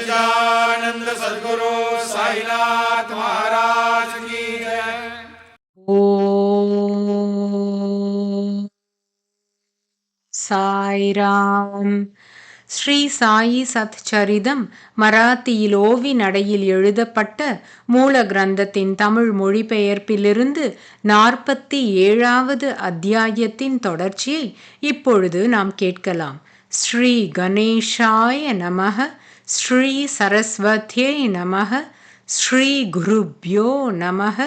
सच्चिदानंद सदगुरु साईनाथ महाराज की जय ஓம் சாய்ராம் ஸ்ரீ சாயி சத்சரிதம் மராத்தியில் ஓவி நடையில் எழுதப்பட்ட மூல கிரந்தத்தின் தமிழ் மொழிபெயர்ப்பிலிருந்து நாற்பத்தி ஏழாவது அத்தியாயத்தின் தொடர்ச்சியை இப்பொழுது நாம் கேட்கலாம் ஸ்ரீ கணேஷாய நமக ஸ்ரீ சரஸ்வதியை நமக ஸ்ரீ குருப்யோ நமக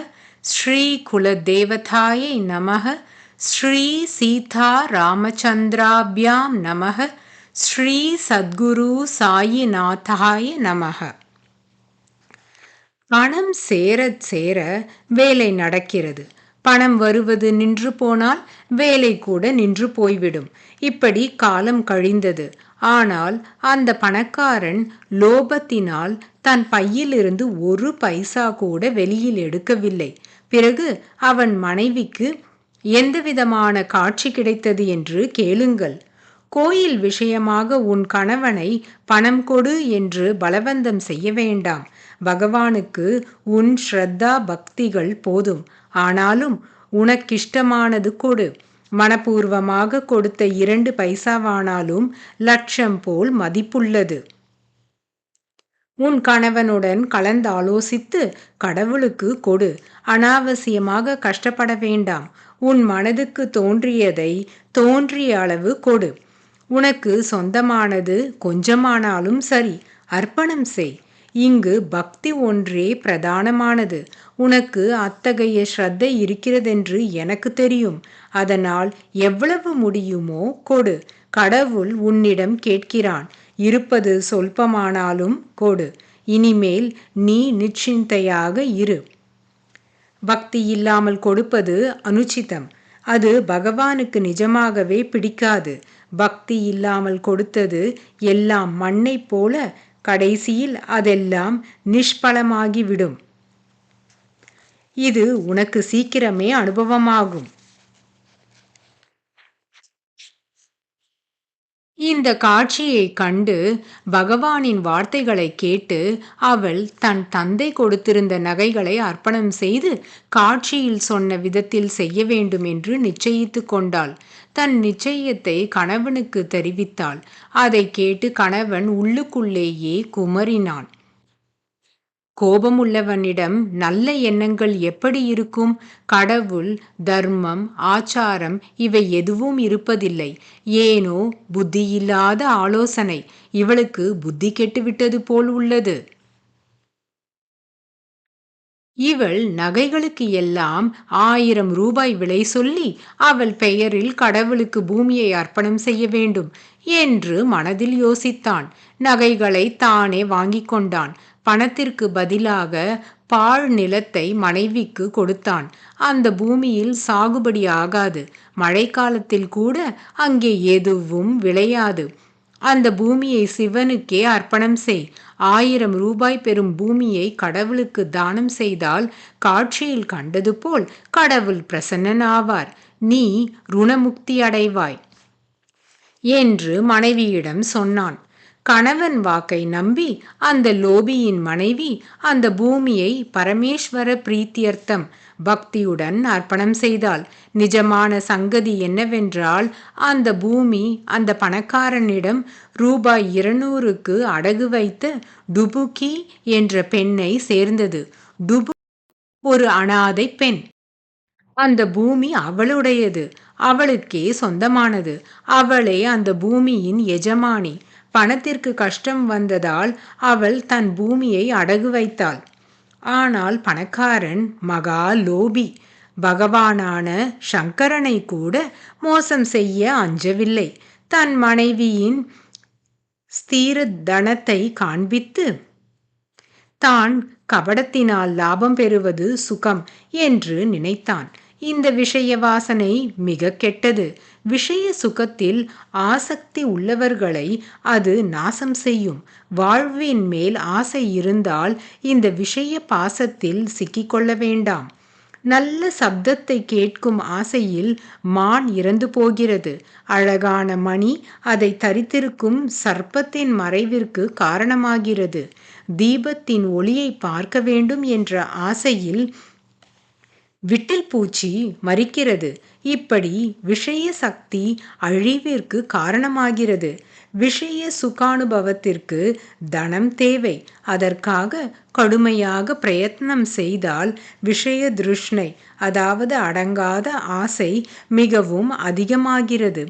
ஸ்ரீ குலதேவதாயை நமக ஸ்ரீ சீதா ராமச்சந்திராபியாம் நமக ஸ்ரீ சத்குரு சாயிநாதாய நமக பணம் சேர சேர வேலை நடக்கிறது. பணம் வருவது நின்று போனால் வேலை கூட நின்று போய்விடும். இப்படி காலம் கழிந்தது. ஆனால் அந்த பணக்காரன் லோபத்தினால் தன் பையிலிருந்து ஒரு பைசா கூட வெளியில் எடுக்கவில்லை. பிறகு அவன் மனைவிக்கு எந்தவிதமான காட்சி கிடைத்தது என்று கேளுங்கள். கோயில் விஷயமாக உன் கணவனை பணம் கொடு என்று பலவந்தம் செய்ய வேண்டாம். பகவானுக்கு உன் ஸ்ரத்தா பக்திகள் போதும். ஆனாலும் உனக்கிஷ்டமானது கொடு. மனப்பூர்வமாக கொடுத்த இரண்டு பைசாவானாலும் லட்சம் போல் மதிப்புள்ளது. உன் கணவனுடன் கலந்தாலோசித்து கடவுளுக்கு கொடு. அனாவசியமாக கஷ்டப்பட வேண்டாம். உன் மனதுக்கு தோன்றியதை தோன்றிய அளவு கொடு. உனக்கு சொந்தமானது கொஞ்சமானாலும் சரி. அர்ப்பணம் செய். இங்கு பக்தி ஒன்றே பிரதானமானது. உனக்கு அத்தகைய ஸ்ரத்தை இருக்கிறதென்று எனக்கு தெரியும். அதனால் எவ்வளவு முடியுமோ கொடு. கடவுள் உன்னிடம் கேட்கிறான். இருப்பது சொல்பமானாலும் கொடு. இனிமேல் நீ நிச்சிந்தையாக இரு. பக்தி இல்லாமல் கொடுப்பது அனுச்சிதம். அது பகவானுக்கு நிஜமாகவே பிடிக்காது. பக்தி இல்லாமல் கொடுத்தது எல்லாம் மண்ணைப் போல கடைசியில் அதெல்லாம் நிஷ்பலமாகிவிடும். இது உனக்கு சீக்கிரமே அனுபவமாகும். இந்த காட்சியை கண்டு பகவானின் வார்த்தைகளை கேட்டு அவள் தன் தந்தை கொடுத்திருந்த நகைகளை அர்ப்பணம் செய்து காட்சியில் சொன்ன விதத்தில் செய்ய வேண்டும் என்று நிச்சயித்து கொண்டாள். தன் நிச்சயத்தை கணவனுக்கு தெரிவித்தாள். அதை கேட்டு கணவன் உள்ளுக்குள்ளேயே குமரினான். கோபமுள்ளவனிடம் நல்ல எண்ணங்கள் எப்படி இருக்கும்? கடவுள் தர்மம் ஆச்சாரம் இவை எதுவும் இருப்பதில்லை. ஏனோ புத்தியில்லாத ஆலோசனை. இவளுக்கு புத்தி கெட்டுவிட்டது போல் உள்ளது. இவள் நகைகளுக்கு எல்லாம் ஆயிரம் ரூபாய் விலை சொல்லி அவள் பெயரில் கடவுளுக்கு பூமியை அர்ப்பணம் செய்ய வேண்டும் என்று மனதில் யோசித்தான். நகைகளை தானே வாங்கிக் கொண்டான். பணத்திற்கு பதிலாக பாழ் நிலத்தை மனைவிக்கு கொடுத்தான். அந்த பூமியில் சாகுபடி ஆகாது. மழைக்காலத்தில் கூட அங்கே எதுவும் விளையாது. அந்த பூமியை சிவனுக்கே அர்ப்பணம் செய். ஆயிரம் ரூபாய் பெறும் பூமியை கடவுளுக்கு தானம் செய்தால் காட்சியில் கண்டது போல் கடவுள் பிரசன்னன் ஆவார் நீ ருணமுக்தி அடைவாய். என்று மனைவியிடம் சொன்னான். கணவன் வாக்கை நம்பி அந்த லோபியின் மனைவி அந்த பூமியை பரமேஸ்வர பிரீத்தியர்த்தம் பக்தியுடன் அர்ப்பணம் செய்தாள். நிஜமான சங்கதி என்னவென்றால் அந்த பூமி அந்த பணக்காரனிடம் ரூபாய் இருநூறுக்கு அடகு வைத்த டுபுகி என்ற பெண்ணை சேர்ந்தது. டுபு ஒரு அனாதை பெண். அந்த பூமி அவளுடையது. அவளுக்கே சொந்தமானது. அவளே அந்த பூமியின் எஜமானி. பணத்திற்கு கஷ்டம் வந்ததால் அவள் தன் பூமியை அடகு வைத்தாள். ஆனால் பணக்காரன் மகா லோபி. பகவானான சங்கரனை கூட மோசம் செய்ய அஞ்சவில்லை. தன் மனைவியின் ஸ்தீர தனத்தை காண்பித்து தான் கபடத்தினால் லாபம் பெறுவது சுகம் என்று நினைத்தான். இந்த விஷய வாசனை மிக கெட்டது. விஷய சுகத்தில் ஆசக்தி உள்ளவர்களை அது நாசம் செய்யும். வாழ்வின் மேல் ஆசை இருந்தால் இந்த விஷய பாசத்தில் சிக்கிக்கொள்ள வேண்டாம். நல்ல சப்தத்தை கேட்கும் ஆசையில் மான் இறந்து போகிறது. அழகான மணி அதை தரித்திருக்கும் சர்ப்பத்தின் மறைவிற்கு காரணமாகிறது. தீபத்தின் ஒளியை பார்க்க வேண்டும் என்ற ஆசையில் விட்டில் பூச்சி மறிக்கிறது இப்படி விஷய சக்தி அழிவிற்கு காரணமாகிறது. விஷய சுகானுபவத்திற்கு தனம் தேவை. அதற்காக கடுமையாக பிரயத்னம் செய்தால் விஷய திருஷ்ணை அதாவது அடங்காத ஆசை மிகவும் அதிகமாகிறது.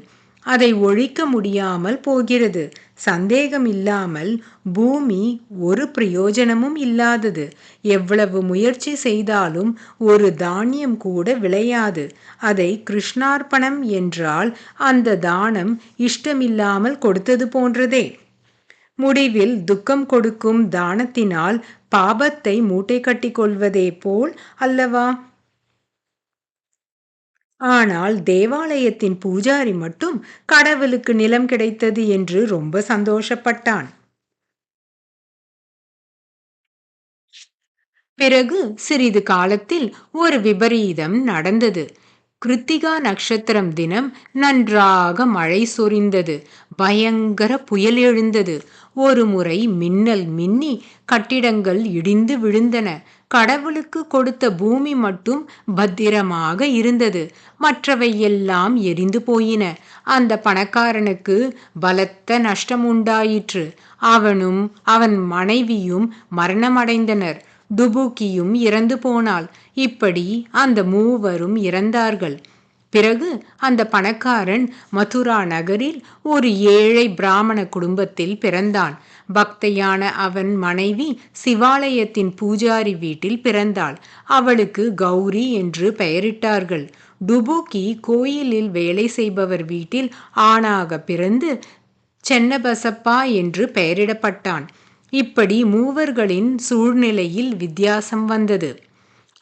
அதை ஒழிக்க முடியாமல் போகிறது. சந்தேகம் இல்லாமல் பூமி ஒரு பிரயோஜனமும் இல்லாதது. எவ்வளவு முயற்சி செய்தாலும் ஒரு தானியம் கூட விளையாது. அதை கிருஷ்ணார்ப்பணம் என்றால் அந்த தானம் இஷ்டமில்லாமல் கொடுத்தது போன்றதே. முடிவில் துக்கம் கொடுக்கும் தானத்தினால் பாபத்தை மூட்டை கட்டிக் கொள்வதே போல் அல்லவா? ஆனால் தேவாலயத்தின் பூஜாரி மட்டும் கடவுளுக்கு நிலம் கிடைத்தது என்று ரொம்ப சந்தோஷப்பட்டான். பிறகு சிறிது காலத்தில் ஒரு விபரீதம் நடந்தது. கிருத்திகா நட்சத்திரம் தினம் நன்றாக மழை சொரிந்தது. பயங்கர புயல் எழுந்தது. ஒரு முறை மின்னல் மின்னி கட்டிடங்கள் இடிந்து விழுந்தன. கடவுளுக்கு கொடுத்த பூமி மட்டும் பத்திரமாக இருந்தது. மற்றவை எல்லாம் எரிந்து போயின. அந்த பணக்காரனுக்கு பலத்த நஷ்டம் உண்டாயிற்று. அவனும் அவன் மனைவியும் மரணமடைந்தனர். டுபுக்கியும் இறந்து போனாள். இப்படி அந்த மூவரும் இறந்தார்கள். பிறகு அந்த பணக்காரன் மதுரா நகரில் ஒரு ஏழை பிராமண குடும்பத்தில் பிறந்தான். பக்தையான அவன் மனைவி சிவாலயத்தின் பூஜாரி வீட்டில் பிறந்தாள். அவளுக்கு கௌரி என்று பெயரிட்டார்கள். டுபுக்கி கோயிலில் வேலை செய்பவர் வீட்டில் ஆணாக பிறந்து சென்னபசப்பா என்று பெயரிடப்பட்டான். இப்படி மூவர்களின் சூழ்நிலையில் வித்தியாசம் வந்தது.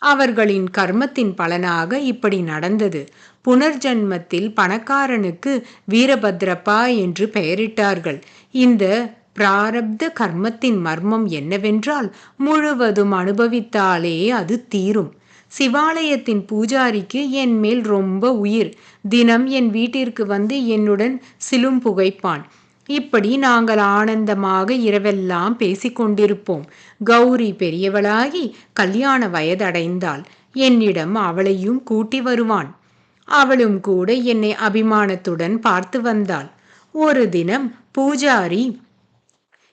அவர்களின் கர்மத்தின் பலனாக இப்படி நடந்தது. புனர்ஜன்மத்தில் பணக்காரனுக்கு வீரபத்ரப்பா என்று பெயரிட்டார்கள். இந்த பிராரப்த கர்மத்தின் மர்மம் என்னவென்றால் முழுவதும் அனுபவித்தாலே அது தீரும். சிவாலயத்தின் பூஜாரிக்கு என் மேல் ரொம்ப உயிர். தினம் என் வீட்டிற்கு வந்து என்னுடன் சிலும் புகைப்பான். இப்படி நாங்கள் ஆனந்தமாக இரவெல்லாம் பேசிக்கொண்டிருப்போம் கௌரி பெரியவளாகி கல்யாண வயதடைந்தாள். என்னிடம் அவளையும் கூட்டி வருவான். அவளும் கூட என்னை அபிமானத்துடன் பார்த்து வந்தாள். ஒரு தினம் பூஜாரி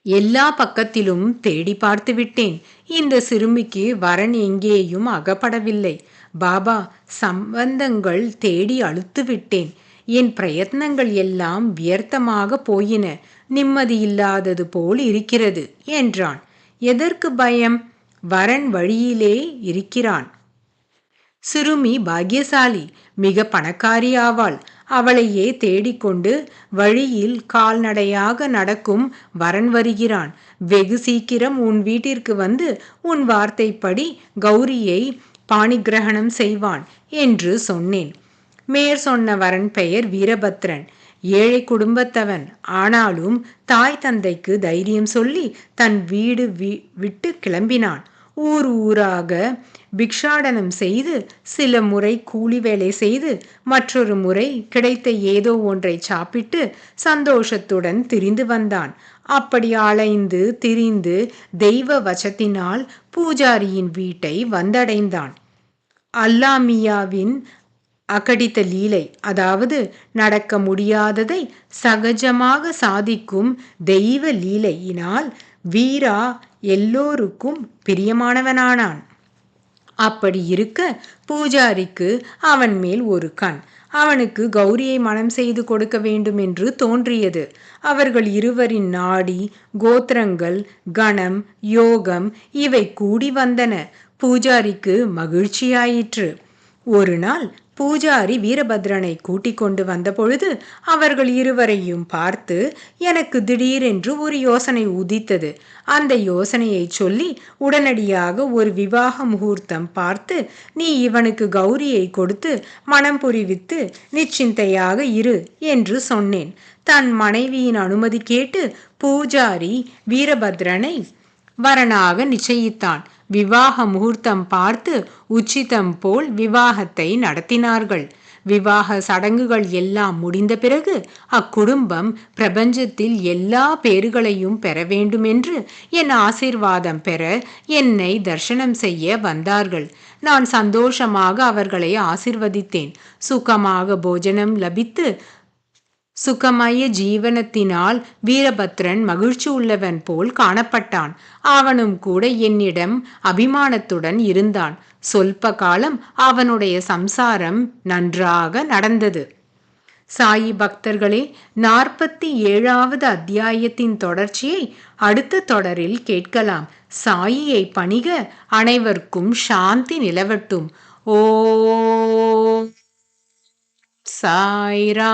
எல்லா பக்கத்திலும் தேடி பார்த்து விட்டேன். இந்த சிறுமிக்கு வரன் எங்கேயும் அகப்படவில்லை. பாபா சம்பந்தங்கள் தேடி அழுத்து விட்டேன். என் பிரயத்னங்கள் எல்லாம் வியர்த்தமாக போயின. நிம்மதியில்லாதது போல் இருக்கிறது என்றான். எதற்கு பயம்? வரன் வழியிலே இருக்கிறான். சிறுமி பாக்யசாலி மிக பணக்காரி ஆவாள். அவளையே தேடிக்கொண்டு வழியில் கால்நடையாக நடக்கும் வரன் வருகிறான். வெகு சீக்கிரம் உன் வீட்டிற்கு வந்து உன் வார்த்தைப்படி கௌரியை பாணிகிரகணம் செய்வான் என்று சொன்னேன். மேற் சொன்ன வரன் பெயர் வீரபத்ரன். ஏழை குடும்பத்தவன். ஆனாலும் தாய் தந்தைக்கு தைரியம் சொல்லி தன் வீடு விட்டு கிளம்பினான். ஊர் ஊராக பிக்ஷாடனம் செய்து சில முறை கூலி வேலை செய்து மற்றொரு முறை கிடைத்த ஏதோ ஒன்றை சாப்பிட்டு சந்தோஷத்துடன் திரிந்து வந்தான். அப்படி அலைந்து திரிந்து தெய்வ வசத்தினால் பூஜாரியின் வீட்டை வந்தடைந்தான். அல்லாமியாவின் அகடித்த லீலை அதாவது நடக்க முடியாததை சகஜமாக சாதிக்கும் தெய்வ லீலையினால் வீரா எல்லோருக்கும் பிரியமானவனானான். அப்படி இருக்க பூஜாரிக்கு அவன் மேல் ஒரு கண். அவனுக்கு கௌரியை மனம் செய்து கொடுக்க வேண்டும் என்று தோன்றியது. அவர்கள் இருவரின் நாடி கோத்திரங்கள் கணம் யோகம் இவை கூடி வந்தன. பூஜாரிக்கு மகிழ்ச்சியாயிற்று. ஒரு நாள் பூஜாரி வீரபத்ரனை கூட்டிக் கொண்டு வந்தபொழுது அவர்கள் இருவரையும் பார்த்து எனக்கு திடீரென்று ஒரு யோசனை உதித்தது. அந்த யோசனையை சொல்லி உடனடியாக ஒரு விவாக முகூர்த்தம் பார்த்து நீ இவனுக்கு கௌரியை கொடுத்து மனம் புரிவித்து நிச்சிந்தையாக இரு என்று சொன்னேன். தன் மனைவியின் அனுமதி கேட்டு பூஜாரி வீரபத்ரனை வரனாக நிச்சயித்தான். விவாக முகூர்த்தம் பார்த்து உச்சிதம் போல் விவாகத்தை நடத்தினார்கள். விவாக சடங்குகள் எல்லாம் முடிந்த பிறகு அக்குடும்பம் பிரபஞ்சத்தில் எல்லா பேறுகளையும் பெற வேண்டுமென்று என் ஆசீர்வாதம் பெற என்னை தர்சனம் செய்ய வந்தார்கள். நான் சந்தோஷமாக அவர்களை ஆசிர்வதித்தேன். சுகமாக போஜனம் லபித்து சுகமய ஜீவனத்தினால் வீரபத்ரன் மகிழ்ச்சி உள்ளவன் போல் காணப்பட்டான். அவனும் கூட என்னிடம் அபிமானத்துடன் இருந்தான். சொல்ப காலம் அவனுடைய சம்சாரம் நன்றாக நடந்தது. சாயி பக்தர்களே நாற்பத்தி ஏழாவது அத்தியாயத்தின் தொடர்ச்சியை அடுத்த தொடரில் கேட்கலாம். சாயியை பணிக அனைவருக்கும் சாந்தி நிலவட்டும். ஓ சாய்ரா